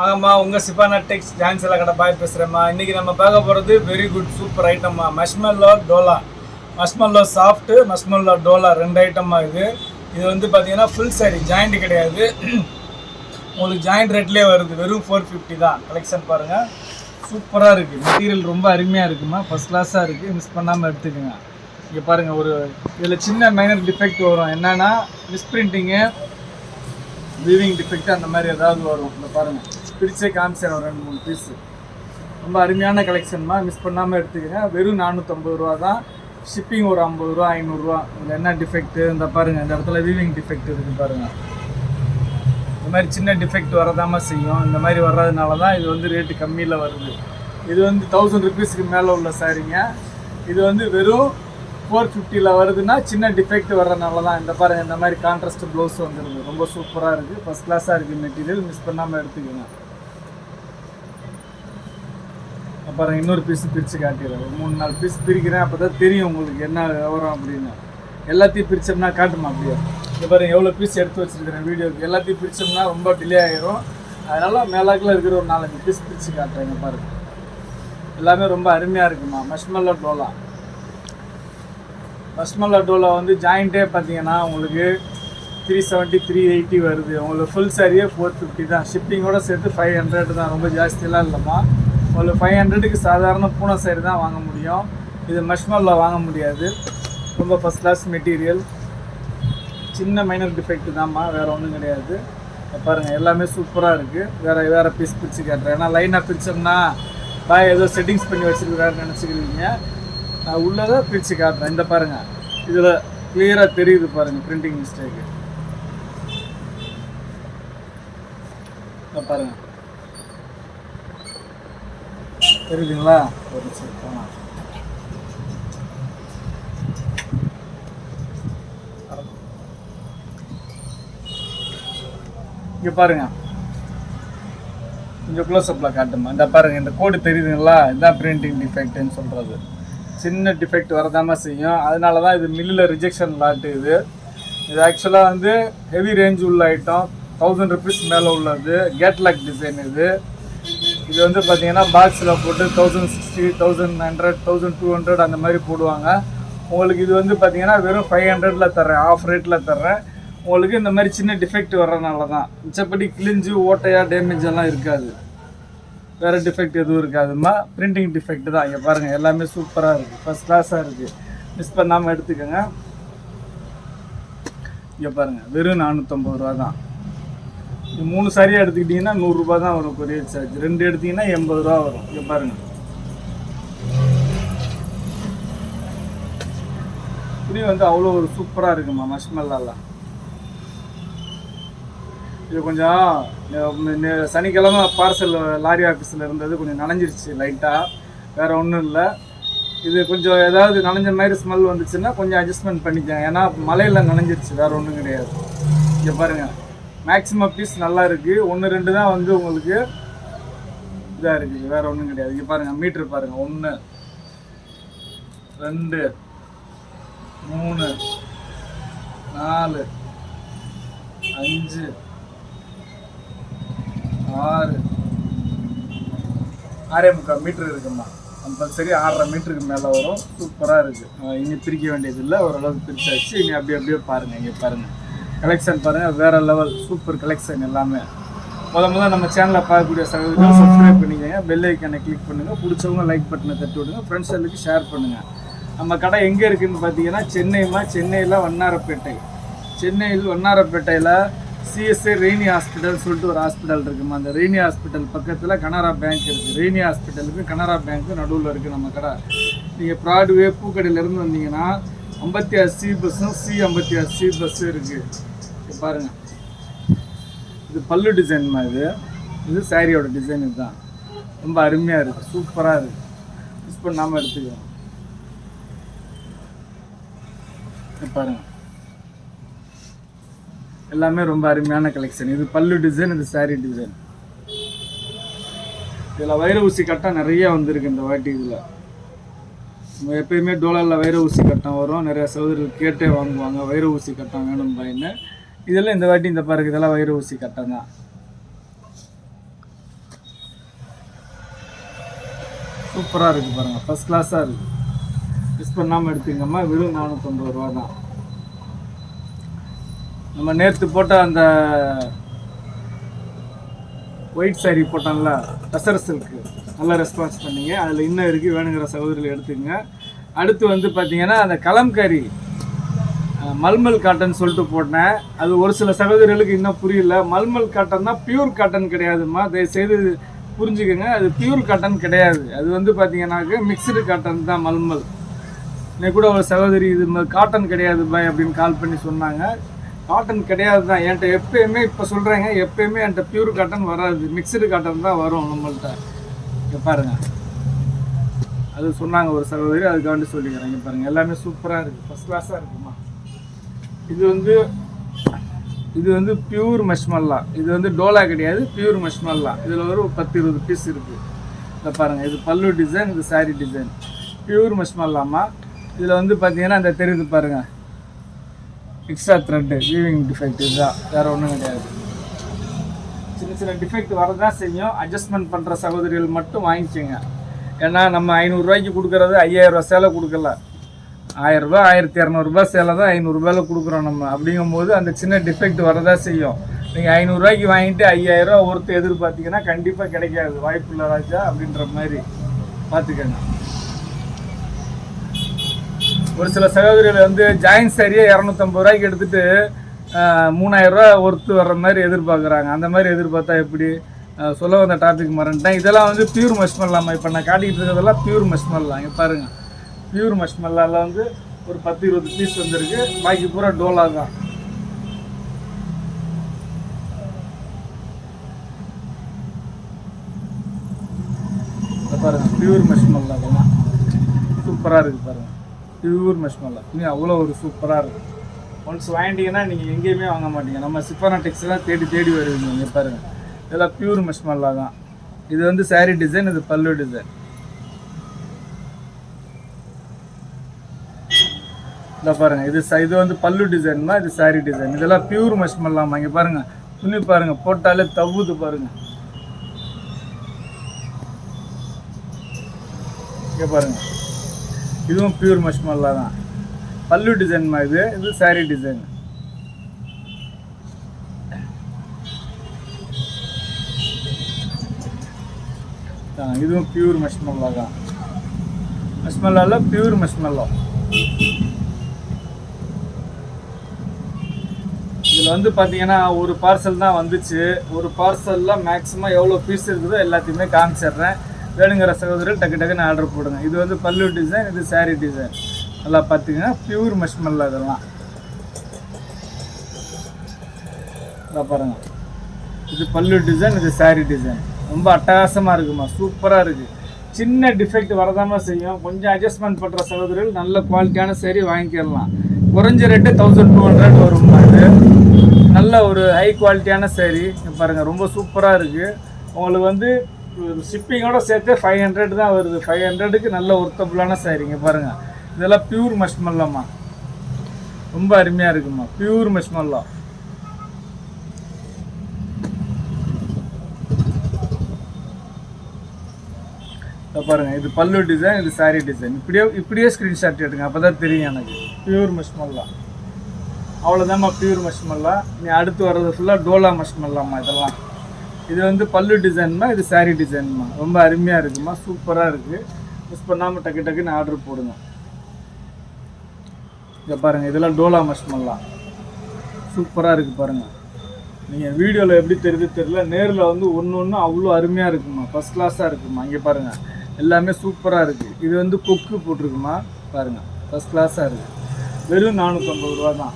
ஆமாம்மா உங்கள் சிபானா டெக்ஸ் டான்ஸ் கடை பாய் பேசுகிறேம்மா இன்றைக்கி நம்ம பார்க்க போகிறது very good super ஐட்டம்மா marshmallow dola marshmallow soft marshmallow dola ரெண்டு ஐட்டம்மா இது. இது வந்து பார்த்தீங்கன்னா ஃபுல் சாரி ஜாயிண்ட் கிடையாது. உங்களுக்கு ஜாயிண்ட் ரேட்லேயே வருது. வெறும் ஃபோர் ஃபிஃப்டி தான். கலெக்ஷன் பாருங்கள் சூப்பராக இருக்குது மெட்டீரியல் ரொம்ப அருமையாக இருக்குமா. ஃபஸ்ட் கிளாஸாக இருக்குது மிஸ் பண்ணாமல் எடுத்துக்கோங்க. இங்கே பாருங்கள் ஒரு இதில் சின்ன மைனர் டிஃபெக்ட் வரும். என்னென்னா மிஸ்பிரிண்டிங்கு வீவிங் டிஃபெக்ட் அந்த மாதிரி ஏதாவது வரும். இந்த பாருங்கள் பிரிச்சே காமிச்சேன் ஒரு ரெண்டு மூணு பீஸு ரொம்ப அருமையான கலெக்ஷன்மா மிஸ் பண்ணாமல் எடுத்துக்கங்க வெறும் நானூற்றம்பது ரூபா தான். ஷிப்பிங் ஒரு ஐம்பது ரூபா ஐநூறுரூவா இதில் என்ன டிஃபெக்ட்டு இந்த பாருங்கள் இந்த இடத்துல வீவிங் டிஃபெக்ட் இருக்குது பாருங்கள் இந்த மாதிரி சின்ன டிஃபெக்ட் வரதாம செய்யும். இந்த மாதிரி வர்றதுனால தான் இது வந்து ரேட்டு கம்மியில் வருது. இது வந்து தௌசண்ட் ருபீஸ்க்கு மேலே உள்ள சாரீங்க. இது வந்து வெறும் ஃபோர் ஃபிஃப்டியில் வருதுன்னா சின்ன டிஃபெக்ட் வர்றதுனால தான். இந்த பாருங்கள் இந்த மாதிரி கான்ட்ராஸ்ட் ப்ளவுஸ் வந்துருது. ரொம்ப சூப்பராக இருக்குது ஃபஸ்ட் கிளாஸாக இருக்குது மெட்டீரியல் மிஸ் பண்ணாமல் எடுத்துக்கோங்க அப்புறம் இன்னொரு பீஸ் பிரித்து காட்டிடுறேன் மூணு நாலு பீஸ் பிரிக்கிறேன் அப்போ தான் தெரியும் உங்களுக்கு என்ன விவரம் அப்படின்னு. எல்லாத்தையும் பிரித்தோம்னா காட்டுமா அப்படியே? இது பாருங்கள் எவ்வளோ பீஸ் எடுத்து வச்சிருக்கிறேன் வீடியோக்கு எல்லாத்தையும் பிரித்தோம்னா ரொம்ப டிலே ஆகிரும் அதனால் மேலாக்கில் இருக்கிற ஒரு நாலஞ்சு பீஸ் பிரித்து காட்டுறேன் இங்க பாருங்க. எல்லாமே ரொம்ப அருமையாக இருக்குமா? மஷ்மல்லா டோலா மஷ்மல்லா டோலா வந்து ஜாயிண்ட்டே பார்த்தீங்கன்னா உங்களுக்கு த்ரீ செவன்ட்டி த்ரீ எயிட்டி வருது. உங்களுக்கு ஃபுல் சாரியே ஃபோர் ஃபிஃப்டி தான். ஷிப்பிங்கோடு சேர்த்து ஃபைவ் ஹண்ட்ரட் தான். ரொம்ப ஜாஸ்தியெல்லாம் இல்லைம்மா. ஒரு ஃபைவ் ஹண்ட்ரடுக்கு சாதாரண பூனை சாரி தான் வாங்க முடியும். இது மஷ்மலில் வாங்க முடியாது. ரொம்ப ஃபஸ்ட் கிளாஸ் மெட்டீரியல் சின்ன மைனர் டிஃபெக்ட் தான்மா வேறு ஒன்றும் கிடையாது. பாருங்கள் எல்லாமே சூப்பராக இருக்குது வேறு வேறு பீஸ் பிரித்து காட்டுறேன். ஏன்னா லைனாக பிரித்தோம்னா பாய் ஏதோ செட்டிங்ஸ் பண்ணி வச்சுருக்கிறாருன்னு நினச்சிக்கிறீங்க. நான் உள்ளதை பிரித்து காட்டுறேன். இந்த பாருங்கள் இதில் கிளியராக தெரியுது பாருங்கள் பிரிண்டிங் மிஸ்டேக்கு பாருங்கள் தெரியுதுங்களா? ஒரு சரி போனா இங்கே பாருங்க. கொஞ்சம் க்ளோஸ்அப்பில் காட்டுமா. இந்த பாருங்க இந்த கோடு தெரியுதுங்களா? இதுதான் பிரிண்டிங் டிஃபெக்ட்னு சொல்கிறது சின்ன டிஃபெக்ட் வரதாம செய்யும். அதனால தான் இது மில்லில் ரிஜெக்ஷன் லாட்டு இது. இது ஆக்சுவலாக வந்து ஹெவி ரேஞ்ச் உள்ள ஐட்டம் தௌசண்ட் ருபீஸ் மேலே உள்ளது. கேட்லாக் டிசைன் இது. இது வந்து பார்த்தீங்கன்னா பாக்ஸில் போட்டு thousand sixty thousand hundred thousand two hundred அந்த மாதிரி போடுவாங்க. உங்களுக்கு இது வந்து பார்த்தீங்கன்னா வெறும் ஃபைவ் ஹண்ட்ரடில் தர்றேன். ஆஃப் ரேட்டில் தர்றேன். உங்களுக்கு இந்த மாதிரி சின்ன டிஃபெக்ட் வர்றதுனால தான் மிச்சப்படி கிழிஞ்சு ஓட்டையாக டேமேஜ் எல்லாம் இருக்காது. வேறு டிஃபெக்ட் எதுவும் இருக்காதுமா பிரிண்டிங் டிஃபெக்ட் தான். இங்கே பாருங்கள் எல்லாமே சூப்பராக இருக்குது ஃபஸ்ட் கிளாஸாக இருக்குது மிஸ் பண்ணாமல் எடுத்துக்கோங்க. இங்கே பாருங்கள் வெறும் நானூற்றம்பது ரூபா தான் மூணு சாரியாக எடுத்துக்கிட்டிங்கன்னா நூறுரூபா தான் வரும் கொரியர் சார்ஜ் ரெண்டு எடுத்தீங்கன்னா எண்பது ரூபா வரும். இங்கே பாருங்கள் இது வந்து அவ்வளோ ஒரு சூப்பராக இருக்குமா மஷ்மல்லாலாம் இது கொஞ்சம் சனிக்கிழமை பார்சல் லாரி ஆஃபீஸில் இருந்தது கொஞ்சம் நனைஞ்சிருச்சு லைட்டாக வேறு ஒன்றும் இல்லை. இது கொஞ்சம் ஏதாவது நனைஞ்ச மாதிரி ஸ்மெல் வந்துச்சுன்னா கொஞ்சம் அட்ஜஸ்ட்மெண்ட் பண்ணிக்கங்க ஏன்னா மழையில் நனைஞ்சிருச்சு. வேறு ஒன்றும் கிடையாது. இங்கே பாருங்கள் மேக்ஸிமம் பீஸ் நல்லா இருக்குது ஒன்று ரெண்டு தான் வந்து உங்களுக்கு இதாக இருக்குது. வேறு ஒன்றும் கிடையாது. இங்கே பாருங்கள் மீட்ரு பாருங்கள் ஒன்று ரெண்டு மூணு நாலு அஞ்சு ஆறு. ஆறே முக்கால் மீட்ரு இருக்குமா கம்பல்சரி ஆறரை மீட்டருக்கு மேலே வரும். சூப்பராக இருக்குது இனி பிரிக்க வேண்டியது இல்லை ஓரளவுக்கு பிரிச்சாச்சு. இனி அப்படியே அப்படியே பாருங்கள் இங்கே பாருங்கள் கலெக்ஷன் பாருங்கள் வேறு லெவல் சூப்பர் கலெக்ஷன் எல்லாமே. முத முதல்ல நம்ம சேனலை பார்க்கக்கூடிய சகோதரர்கள் சப்ஸ்கிரைப் பண்ணிக்கங்க. பெல் ஐக்கனை கிளிக் பண்ணுங்கள் பிடிச்சவங்க லைக் பட்டனை தட்டி விடுங்க. ஃப்ரெண்ட்ஸ் ஷேர் பண்ணுங்கள் நம்ம கடை எங்கே இருக்குதுன்னு பார்த்தீங்கன்னா சென்னைமா சென்னையில் வண்ணாரப்பேட்டை. சென்னையில் வண்ணாரப்பேட்டையில் சிஎஸ்ஐ ரெய்னி ஹாஸ்பிட்டல் சொல்லிட்டு ஒரு ஹாஸ்பிட்டல் இருக்குமா அந்த ரெய்னி ஹாஸ்பிட்டல் பக்கத்தில் கனரா பேங்க் இருக்குது ரெய்னி ஹாஸ்பிட்டலுக்கு கனரா பேங்க்கு நடுவில் இருக்குது நம்ம கடை. நீங்கள் ப்ராட்வே பூக்கடையிலேருந்து வந்தீங்கன்னா ஐம்பத்தி ஆறு சி பஸ்ஸும் சி ஐம்பத்தி ஆறு சி பஸ்ஸும் இருக்குது பாருங்கள் இது பல்லு டிசைன்மா இது? இது சாரியோட டிசைன் இதுதான். ரொம்ப அருமையாக இருக்குது சூப்பராக இருக்குது மிஸ் பண்ணாமல் எடுத்துக்கலாம். பாருங்க. எல்லாமே ரொம்ப அருமையான கலெக்ஷன் இது பல்லு டிசைன் இது சாரி டிசைன் இதில் வைர ஊசி கட்டம் நிறைய வந்திருக்கு இந்த வாட்டி இதில். நம்ம எப்பயுமே டோலரில் வைர ஊசி கட்டம் வரும். நிறைய சகோதரிகள் கேட்டே வாங்குவாங்க வைர ஊசி கட்டம் வேணும் பையன்னு இதெல்லாம் இந்த வாட்டி இந்த பாருக்கு இதெல்லாம் வயிறு ஊசி கட்டம் தான் சூப்பராக இருக்குது பாருங்கள் ஃபஸ்ட் கிளாஸாக இருக்குது மிஸ் பண்ணாமல் எடுத்தீங்கம்மா வெறும் நானூற்றம்பது ரூபா தான் நம்ம நேற்று போட்ட அந்த ஒயிட் சாரீ போட்டோம்ல டசர் சில்க்கு நல்லா ரெஸ்பான்ஸ் பண்ணிங்க. அதில் இன்னும் இருக்குது வேணுங்கிற சகோதரியில் எடுத்துக்கங்க. அடுத்து வந்து பார்த்தீங்கன்னா அந்த கலம்காரி மல்மல் காட்டன் சொல்லிட்டு போட்டேன். அது ஒரு சில சகோதரிகளுக்கு இன்னும் புரியல. மல்மல் காட்டன் தான் பியூர் காட்டன் கிடையாதும்மா. தயவுசெய்து புரிஞ்சுக்கோங்க. அது பியூர் காட்டன் கிடையாது. அது வந்து பார்த்தீங்கன்னாக்க மிக்சடு காட்டன் தான் மல்மல். இன்னைக்கு கூட ஒரு சகோதரி இது மாதிரி காட்டன் கிடையாது பாய் அப்படின்னு கால் பண்ணி சொன்னாங்க. காட்டன் கிடையாது தான். என்கிட்ட எப்பயுமே இப்போ சொல்கிறேங்க எப்பயுமே என்கிட்ட பியூர் காட்டன் வராது. மிக்சடு காட்டன் தான் வரும் நம்மள்கிட்ட இங்கே பாருங்க. அது சொன்னாங்க ஒரு சகோதரி. அதுக்காண்டி சொல்லிக்கிறேன். இங்கே பாருங்கள் எல்லாமே சூப்பராக இருக்குது ஃபஸ்ட் கிளாஸாக இருக்குமா? இது வந்து இது வந்து பியூர் மஷ்மல்லா இது வந்து டோலா கிடையாது பியூர் மஷ்மல்லா இதில் ஒரு பத்து இருபது பீஸ் இருக்குது இதை பாருங்கள் இது பல்லு டிசைன் இது சாரி டிசைன் பியூர் மஷ்மல்லாமா இதில் வந்து பார்த்தீங்கன்னா அந்த தெரியுது பாருங்கள் எக்ஸ்ட்ரா த்ரெட்டு வீவிங் டிஃபெக்ட் இதுதான் வேறு ஒன்றும் கிடையாது. சின்ன சின்ன டிஃபெக்ட் வரதான் செய்யும். அட்ஜஸ்ட்மெண்ட் பண்ணுற சகோதரிகள் மட்டும் வாங்கிக்கோங்க. ஏன்னா நம்ம ஐநூறுரூவாய்க்கு கொடுக்குறது ஐயாயிரரூவா சேலை கொடுக்கல. ஆயிரரூபா ஆயிரத்தி இரநூறுபா சேலை தான் ஐநூறுரூபாயில் கொடுக்குறோம் நம்ம. அப்படிங்கும்போது அந்த சின்ன டிஃபெக்ட் வரதா செய்யும். நீங்கள் ஐநூறுரூவாய்க்கு வாங்கிட்டு ஐயாயிரரூவா ஒருத்தர் எதிர்பார்த்தீங்கன்னா கண்டிப்பாக கிடைக்காது. வாய்ப்புள்ள ராஜா அப்படின்ற மாதிரி பார்த்துக்கங்க. ஒரு சில சகோதரிகள் வந்து ஜாயின் சரியாக இரநூத்தம்பது ரூபாய்க்கு எடுத்துட்டு மூணாயிரரூவா ஒருத்து ஒர்த்து வர்ற மாதிரி எதிர்பார்க்குறாங்க. அந்த மாதிரி எதிர்பார்த்தா எப்படி? சொல்ல வந்த டாபிக் மறந்துட்டேன். இதெல்லாம் வந்து பியூர் மஷ்மல்லாமா இப்போ நான் காட்டிக்கிட்டு இருக்கிறதெல்லாம் பியூர் மஷ்மல்லா இங்கே பாருங்கள் பியூர் மஷ்மல்லாவில் வந்து ஒரு பத்து இருபது பீஸ் வந்திருக்கு. பாக்கி பூரா டோலா தான். பாருங்கள் பாருங்க பியூர் மஷ்மல்லா இதெல்லாம். சூப்பராக இருக்குது பாருங்க. பியூர் மஷ்மல்லா துணி அவ்வளோ ஒரு சூப்பராக இருக்குது ஒன்ஸ் வாங்கிட்டீங்கன்னா நீங்கள் எங்கேயுமே வாங்க மாட்டீங்க. நம்ம சிப்பானா டெக்ஸ்லாம் தேடி தேடி வருவீங்க இங்கே பாருங்கள் இதெல்லாம் பியூர் மஷ்மல்லா தான். இது வந்து saree டிசைன் இது பல்லு டிசைன் இதை பாருங்கள் இது இது வந்து பல்லு டிசைன் தான் இது saree டிசைன் இதெல்லாம் பியூர் மஷ்மல்லாமா இங்கே பாருங்கள் துணி பாருங்கள் போட்டாலே தவுது பாருங்க. இங்கே பாருங்க இதுவும் பியூர் மஷ்மல்லா தான். பல்லு டிசைன் இது? இது saree டிசைன் இதுவும் பியூர் மஷ்மல்லா தான். மஷ்மல்லாவில் பியூர் மஷ்மல்லா வந்து பார்த்தீங்கன்னா ஒரு பார்சல் தான் வந்துச்சு. ஒரு பார்சலில் மேக்ஸிமம் எவ்வளோ பீஸ் இருக்குதோ எல்லாத்தையுமே காமிச்சிடுறேன். வேணுங்கிற சகோதரர் டக்கு டக்குன்னு ஆர்டர் போடுங்க. இது வந்து பல்லு டிசைன் இது saree டிசைன் நல்லா பார்த்தீங்கன்னா பியூர் மஷ்மல்லா அதெல்லாம் நல்லா பாருங்க. இது பல்லு டிசைன் இது saree டிசைன் ரொம்ப அட்டகாசமாக இருக்குமா? சூப்பராக இருக்குது சின்ன டிஃபெக்ட் வரதாமல் செய்யும். கொஞ்சம் அட்ஜஸ்ட்மெண்ட் பண்ணுற சகோதரர்கள் நல்ல குவாலிட்டியான சரி வாங்கிக்கிடலாம் குறைஞ்ச ரேட்டு தௌசண்ட் டூ ஹண்ட்ரட் வரும் அது நல்ல ஒரு ஹை குவாலிட்டியான saree. பாருங்கள் ரொம்ப சூப்பராக இருக்குது உங்களுக்கு வந்து ஷிப்பிங்கோட சேர்த்து ஃபைவ் ஹண்ட்ரட் தான் வருது. ஃபைவ் ஹண்ட்ரடுக்கு நல்ல ஒர்த்தபுளான சேரீங்க பாருங்கள் இதெல்லாம் பியூர் மஷ்மல்லம்மா ரொம்ப அருமையாக இருக்குமா. பியூர் மஷ்மல்லா இதோ பாருங்க இது பல்லு டிசைன் இது saree டிசைன் இப்படியே இப்படியே ஸ்க்ரீன்ஷாட் எடுங்க அப்போ தான் தெரியும் எனக்கு. பியூர் மஷ்மல்லா அவ்வளோதாம்மா பியூர் மஷ்மல்லா நீ அடுத்து வர்றது ஃபுல்லாக டோலா மஷ்மல்லாம்மா இதெல்லாம். இது வந்து பல்லு டிசைன்மா இது saree டிசைன்மா ரொம்ப அருமையாக இருக்குமா சூப்பராக இருக்குது மிஸ் பண்ணாமல் டக்கு டக்குன்னு ஆர்டர் போடுங்க. இதை பாருங்கள் இதெல்லாம் டோலா மஷ்மல்லா சூப்பராக இருக்குது பாருங்கள் நீங்கள் வீடியோவில் எப்படி தெரியுது தெரியல நேரில் வந்து ஒன்று ஒன்று அவ்வளோ அருமையாக இருக்குமா ஃபஸ்ட் கிளாஸாக இருக்குமா இங்கே பாருங்கள் எல்லாமே சூப்பராக இருக்குது இது வந்து கொக்கு போட்டிருக்குமா? பாருங்கள் ஃபஸ்ட் கிளாஸாக இருக்குது வெறும் நானூற்றம்பது ரூபா தான்.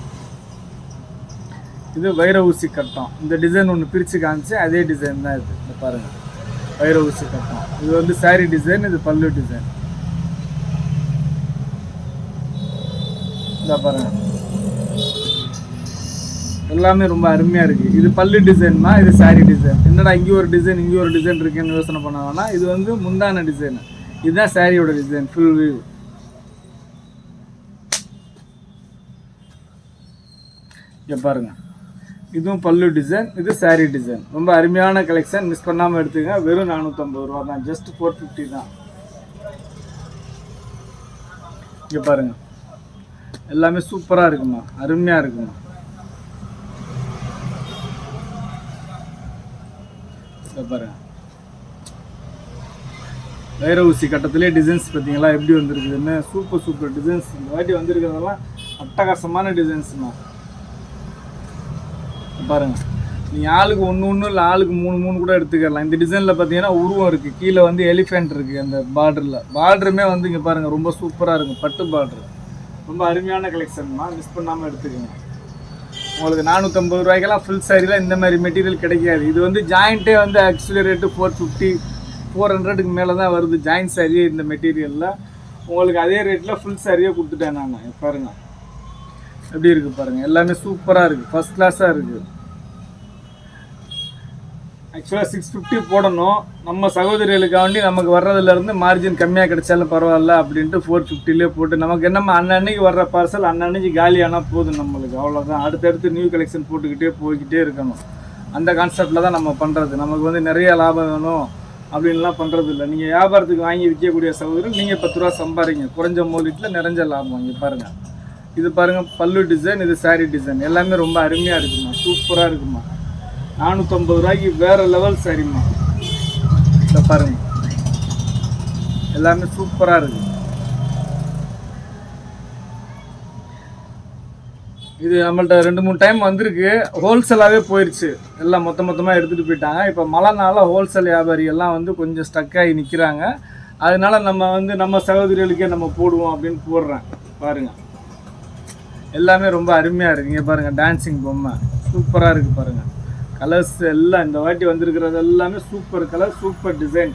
இது வைர ஊசி கட்டம். இந்த டிசைன் ஒன்று பிரித்து காமிச்சு அதே டிசைன் தான் இது. இந்த பாருங்கள் வைர ஊசி கட்டம். இது வந்து சாரீ டிசைன் இது பல்லு டிசைன் இந்த பாருங்கள் எல்லாமே ரொம்ப அருமையாக இருக்குது இது பல்லு டிசைன்னா இது சாரி டிசைன் என்னடா இங்கே ஒரு டிசைன் இங்கே ஒரு டிசைன் இருக்குன்னு யோசனை பண்ணாங்கன்னா இது வந்து முந்தான டிசைன் இதுதான் சாரியோட டிசைன் ஃபுல் வியூ இங்கே பாருங்க. இதுவும் பல்லு டிசைன் இது saree டிசைன் ரொம்ப அருமையான கலெக்ஷன் மிஸ் பண்ணாமல் எடுத்துங்க வெறும் நானூற்றம்பது ரூபா தான். ஜஸ்ட் ஃபோர் ஃபிஃப்டி தான். இங்கே பாருங்க. எல்லாமே சூப்பராக இருக்குமா? அருமையாக இருக்குமா? இதை பாருங்க வைர ஊசி கட்டத்திலே டிசைன்ஸ் பார்த்தீங்களா? எப்படி வந்திருக்குதுன்னு? சூப்பர் சூப்பர் டிசைன்ஸ் இந்த வாட்டி வந்திருக்கிறதெல்லாம் அட்டகாசமான டிசைன்ஸ்மா பாருங்க. நீங்கள் ஆளுக்கு ஒன்று ஒன்று இல்லை ஆளுக்கு மூணு மூணு கூட எடுத்துக்கலாம். இந்த டிசைனில் பார்த்தீங்கன்னா உருவம் இருக்குது கீழே வந்து எலிஃபென்ட் இருக்குது அந்த பார்டரில் பார்டருமே வந்து இங்கே பாருங்கள் ரொம்ப சூப்பராக இருக்கும். பட்டு பார்டர் ரொம்ப அருமையான கலெக்ஷன்மா மிஸ் பண்ணாமல் எடுத்துக்கோங்க. உங்களுக்கு நானூற்றம்பது ரூபாய்க்கெல்லாம் ஃபுல் சாரியில் இந்த மாதிரி மெட்டீரியல் கிடைக்காது. இது வந்து ஜாயிண்ட்டே வந்து actually rate four fifty four ஹண்ட்ரடுக்கு மேலே தான் வருது ஜாயிண்ட் சாரியே இந்த மெட்டீரியலில் உங்களுக்கு அதே ரேட்டில் ஃபுல் சாரியே கொடுத்துட்டேன் நான் பாருங்கள் எப்படி இருக்குது பாருங்கள் எல்லாமே சூப்பராக இருக்குது ஃபஸ்ட் கிளாஸாக இருக்குது ஆக்சுவலாக சிக்ஸ் ஃபிஃப்டி போடணும். நம்ம சகோதரிகளுக்காண்டி நமக்கு வர்றதுலேருந்து மார்ஜின் கம்மியாக கிடைச்சாலும் பரவாயில்ல அப்படின்ட்டு ஃபோர் ஃபிஃப்டிலே போட்டு நமக்கு என்னம்மா அன்னன்னைக்கு வர்ற பார்சல் அன்னன்னைக்கு காலியானால் போதும் நம்மளுக்கு. அவ்வளோதான் அடுத்தடுத்து நியூ கலெக்ஷன் போட்டுக்கிட்டே போய்கிட்டே இருக்கணும். அந்த கான்செப்டில் தான் நம்ம பண்ணுறது நமக்கு வந்து நிறைய லாபம் வேணும் அப்படின்லாம் பண்ணுறது இல்லை. நீங்கள் வியாபாரத்துக்கு வாங்கி விற்கக்கூடிய சகோதரர் நீங்கள் பத்து ரூபா சம்பாதிங்க குறைஞ்ச முதலீட்டில் நிறைஞ்ச லாபம் இங்கே பாருங்கள் இது பாருங்கள் பல்லு டிசைன் இது சாரீ டிசைன் எல்லாமே ரொம்ப அருமையாக இருக்குமா? சூப்பராக இருக்குமா? நானூற்றம்பது ரூபாய்க்கு வேறு லெவல் சரிம்மா இதை பாருங்க. எல்லாமே சூப்பராக இருக்கு. இது நம்மள்ட்ட ரெண்டு மூணு டைம் வந்திருக்கு. ஹோல்சேலாகவே போயிடுச்சு எல்லாம் மொத்த மொத்தமாக எடுத்துகிட்டு போயிட்டாங்க. இப்போ மழைனால ஹோல்சேல் வியாபாரி எல்லாம் வந்து கொஞ்சம் ஸ்டக்காகி ஆகி நிற்கிறாங்க அதனால நம்ம வந்து நம்ம சகோதரிகளுக்கே நம்ம போடுவோம் அப்படின்னு போடுறேன். பாருங்கள் எல்லாமே ரொம்ப அருமையாக இருக்குங்க பாருங்கள் டான்ஸிங் டான்சிங் பொம்மை. சூப்பராக இருக்குது பாருங்கள் கலர்ஸ் எல்லாம் இந்த வாட்டி வந்திருக்கிறது எல்லாமே சூப்பர் கலர் சூப்பர் டிசைன்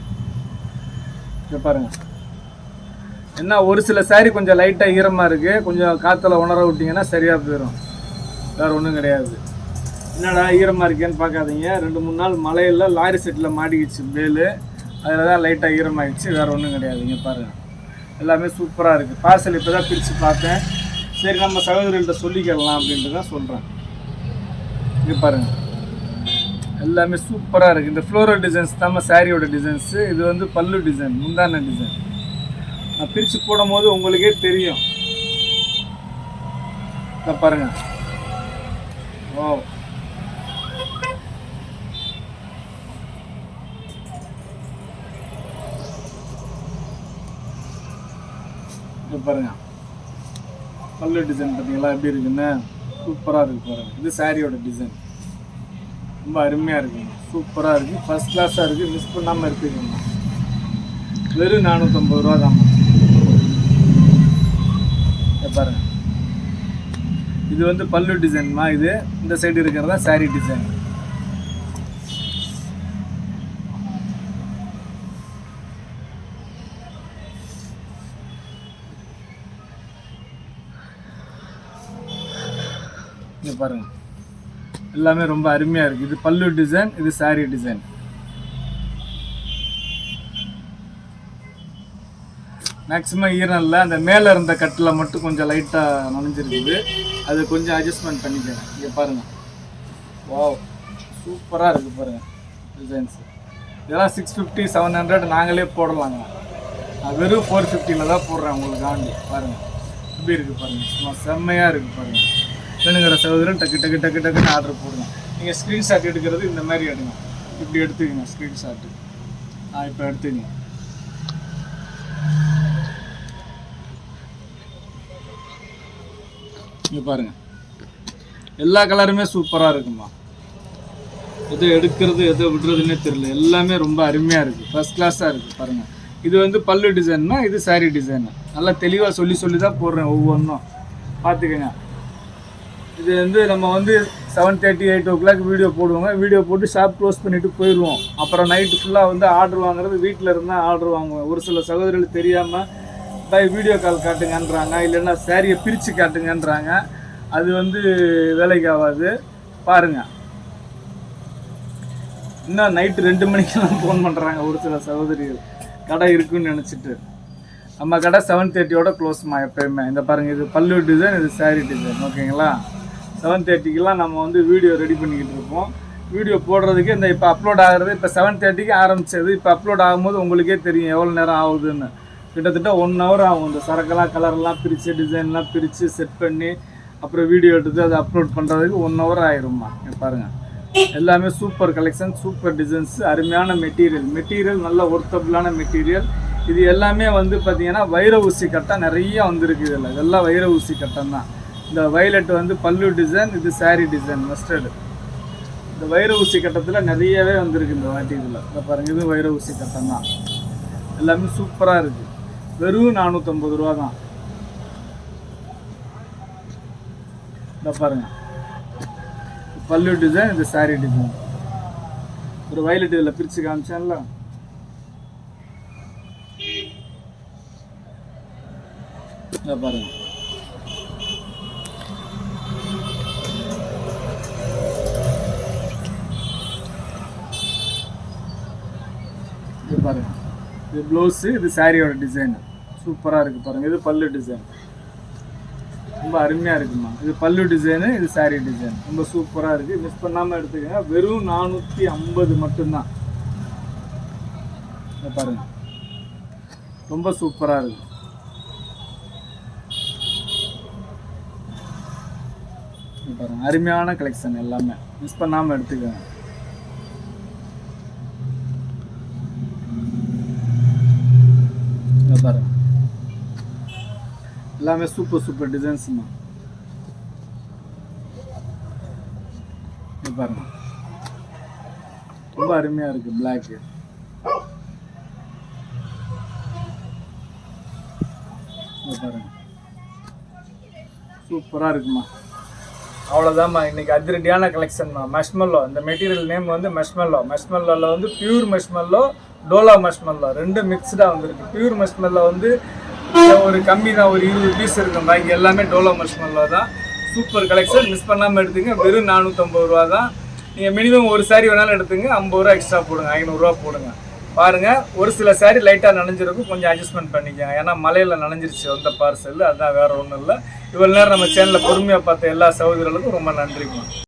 பாருங்க. என்ன ஒரு சில saree கொஞ்சம் லைட்டாக ஈரமாக இருக்குது கொஞ்சம் காற்றுல உணர விட்டிங்கன்னா சரியாக போயிடும் வேறு ஒன்றும் கிடையாது. என்னடா ஈரமாக இருக்கேன்னு பார்க்காதீங்க. ரெண்டு மூணு நாள் மழையில் லாரி செட்டில் மாட்டிக்கிச்சு மேலு அதில் தான் லைட்டாக ஈரமாகிடுச்சு வேறு ஒன்றும் கிடையாதுங்க பாருங்கள் எல்லாமே சூப்பராக இருக்குது பார்சல் இப்போ தான் பிரித்து பார்த்தேன். சரி நம்ம சகோதரிகள்கிட்ட சொல்லிக்கலாம் அப்படின்ட்டு தான் சொல்கிறேன் இங்கே பாருங்கள் எல்லாமே சூப்பராக இருக்குது இந்த ஃப்ளோரல் டிசைன்ஸ் தான் சாரியோட டிசைன்ஸு இது வந்து பல்லு டிசைன் முந்தான டிசைன் நான் பிரித்து போடும்போது உங்களுக்கே தெரியும். இதை பாருங்க. ஓ இதை பாருங்க. பல்லு டிசைன் பார்த்தீங்களா? எப்படி இருக்குன்னு? சூப்பராக இருக்கு பாருங்க. இது சாரியோட டிசைன் ரொம்ப அருமையாக இருக்குது சூப்பராக இருக்குது ஃபஸ்ட் கிளாஸாக இருக்குது மிஸ் பண்ணாமல் இருக்குதுங்கம்மா வெறும் நானூற்றம்பது ரூபா தான்மா இதை பாருங்க. இது வந்து பல்லு டிசைன்மா இது இந்த சைடு இருக்கிறதா? saree டிசைன் இங்க பாருங்க. எல்லாமே ரொம்ப அருமையாக இருக்குது இது பல்லு டிசைன் இது saree டிசைன் மேக்ஸிமம் ஈரம் இல்லை அந்த மேலே இருந்த கட்டில் மட்டும் கொஞ்சம் லைட்டாக நனைஞ்சிருக்குது. அது கொஞ்சம் அட்ஜஸ்ட்மெண்ட் பண்ணிக்கிறேன் இங்கே பாருங்கள் வாவ் சூப்பராக இருக்குது பாருங்கள் டிசைன்ஸ் இதெல்லாம் சிக்ஸ் ஃபிஃப்டி செவன் ஹண்ட்ரட் நாங்களே போடலாங்க. நான் வெறும் ஃபோர் ஃபிஃப்டியில் தான் போடுறேன் உங்களுக்கு ஆண்டு பாருங்கள் எப்படி இருக்குது பாருங்கள் சும்மா செம்மையாக இருக்குது பாருங்கள் வேணுங்கிற சகோதரன் டக்கு டக்கு டக்கு டக்குன்னு ஆர்டர் போடுங்க. நீங்கள் ஸ்க்ரீன்ஷாட் எடுக்கிறது இந்த மாதிரி எடுங்க. இப்படி எடுத்துக்கங்க ஸ்க்ரீன்ஷாட்டு ஆ இப்போ எடுத்துக்கங்க. இங்கே பாருங்க. எல்லா கலருமே சூப்பராக இருக்குமா எது எடுக்கிறது எது விடுறதுன்னே தெரியல. எல்லாமே ரொம்ப அருமையாக இருக்குது ஃபஸ்ட் கிளாஸாக இருக்குது பாருங்கள் இது வந்து பல்லு டிசைன்னா இது சாரீ டிசைன் நல்லா தெளிவாக சொல்லி சொல்லி தான் போடுறேன் ஒவ்வொன்றும் பார்த்துக்கங்க இது வந்து நம்ம வந்து seven thirty eight o'clock video போடுவோங்க. Video போட்டு ஷாப் க்ளோஸ் பண்ணிவிட்டு போயிடுவோம். அப்புறம் நைட்டு ஃபுல்லாக வந்து ஆர்டர் வாங்குறது வீட்டில் இருந்தால் ஆர்டர் வாங்குவேன் ஒரு சில சகோதரிகள் தெரியாமல் பை வீடியோ கால் காட்டுங்கன்றாங்க. இல்லைன்னா சேரீயை பிரித்து காட்டுங்கன்றாங்க. அது வந்து வேலைக்கு ஆகாது. பாருங்கள் இன்னும் நைட்டு ரெண்டு மணிக்கெல்லாம் ஃபோன் பண்ணுறாங்க ஒரு சில சகோதரிகள். கடை இருக்குன்னு நினச்சிட்டு. நம்ம கடை செவன் தேர்ட்டியோட க்ளோஸ்மா எப்பயுமே. இந்த பாருங்கள் இது பல்லு டிசைன் இது saree டிசைன் ஓகேங்களா செவன் தேர்ட்டிக்கெல்லாம் நம்ம வந்து வீடியோ ரெடி பண்ணிக்கிட்டு இருப்போம். வீடியோ போடுறதுக்கு இந்த இப்போ அப்லோட் ஆகிறது இப்போ செவன் தேர்ட்டிக்கு ஆரம்பிச்சது. இப்போ அப்லோட் ஆகும்போது உங்களுக்கே தெரியும் எவ்வளோ நேரம் ஆகுதுன்னு. கிட்டத்தட்ட ஒன் ஹவர் ஆகும். இந்த சரக்கெல்லாம் கலர்லாம் பிரித்து டிசைன்லாம் பிரித்து செட் பண்ணி அப்புறம் வீடியோ எடுத்து அதை அப்லோட் பண்ணுறதுக்கு ஒன் ஹவர் ஆயிரும்மா. பாருங்கள் எல்லாமே சூப்பர் கலெக்ஷன் சூப்பர் டிசைன்ஸ் அருமையான மெட்டீரியல் மெட்டீரியல் நல்ல ஒர்த்தபிளான மெட்டீரியல் இது எல்லாமே வந்து பார்த்திங்கன்னா வைர ஊசி கட்டம் நிறைய வந்திருக்கு இதில். இதெல்லாம் வைர ஊசி கட்டம் தான் இந்த வயலட் வந்து பல்லு டிசைன் இது சாரி டிசைன் மஸ்டர்டு இந்த வைர ஊசி கட்டத்தில் நிறையவே வந்திருக்கு இந்த வாட்டி இதில். இதை பாருங்கள் இது வைர ஊசி கட்டம் தான். எல்லாமே சூப்பராக இருக்குது வெறும் நானூற்றம்பது ரூபா தான். இதை பாருங்க. பல்லு டிசைன் இது சாரி டிசைன் ஒரு வயலட் இதில் பிரித்து காமிச்சேன்ல. இதை பாருங்கள் இது ப்ளவுஸு இது சாரியோட டிசைனு சூப்பராக இருக்குது பாருங்கள் இது பல்லு டிசைன் ரொம்ப அருமையாக இருக்குமா? இது பல்லு டிசைனு இது சாரி டிசைன் ரொம்ப சூப்பராக இருக்குது மிஸ் பண்ணாமல் எடுத்துக்கோங்க. வெறும் நானூற்றி ஐம்பது மட்டும்தான். இதை ரொம்ப சூப்பராக இருக்குது பாருங்கள் அருமையான கலெக்ஷன் எல்லாமே. மிஸ் பண்ணாமல் எடுத்துக்கோங்க இங்க பாருங்க எல்லாமே சூப்பர் சூப்பர் டிசைன்ஸ்மா பாருங்க ரொம்ப அருமையாக இருக்குது பிளாக்கு பாருங்க சூப்பராக இருக்குமா அவ்வளோதாம்மா இன்னைக்கு அதிரடியான கலெக்ஷன்மா மெஷ்மெல்லோ இந்த மெட்டீரியல் நேம் வந்து மெஷ்மெல்லோ மெஷ்மெல்லோவில் வந்து பியூர் மெஷ்மெல்லோ டோலா மெஷ்மெல்லோ ரெண்டும் மிக்ஸ்டாக வந்துருக்கு. பியூர் மெஷ்மெல்லோ வந்து ஒரு கம்மி தான் ஒரு இருபது பீஸ் இருக்கும் பாக்கி எல்லாமே டோலோ மெஷ்மெல்லோ தான். சூப்பர் கலெக்ஷன் மிஸ் பண்ணாமல் எடுத்துங்க வெறும் நானூற்றம்பது ரூபா தான். நீங்கள் மினிமம் ஒரு saree வேணாலும் எடுத்துங்க ஐம்பது ரூபா எக்ஸ்ட்ரா போடுங்க. ஐநூறுரூவா போடுங்க. பாருங்கள் ஒரு சில saree லைட்டாக நனைஞ்சிருக்கும். கொஞ்சம் அட்ஜஸ்ட்மெண்ட் பண்ணிக்கோங்க. ஏன்னா மலையில் நனைஞ்சிருச்சு வந்த பார்சல் அதான் வேறு ஒன்றும் இல்லை. இவ்வளோ நேரம் நம்ம சேனலில் பொறுமையாக பார்த்த எல்லா சகோதரர்களுக்கும் ரொம்ப நன்றிங்க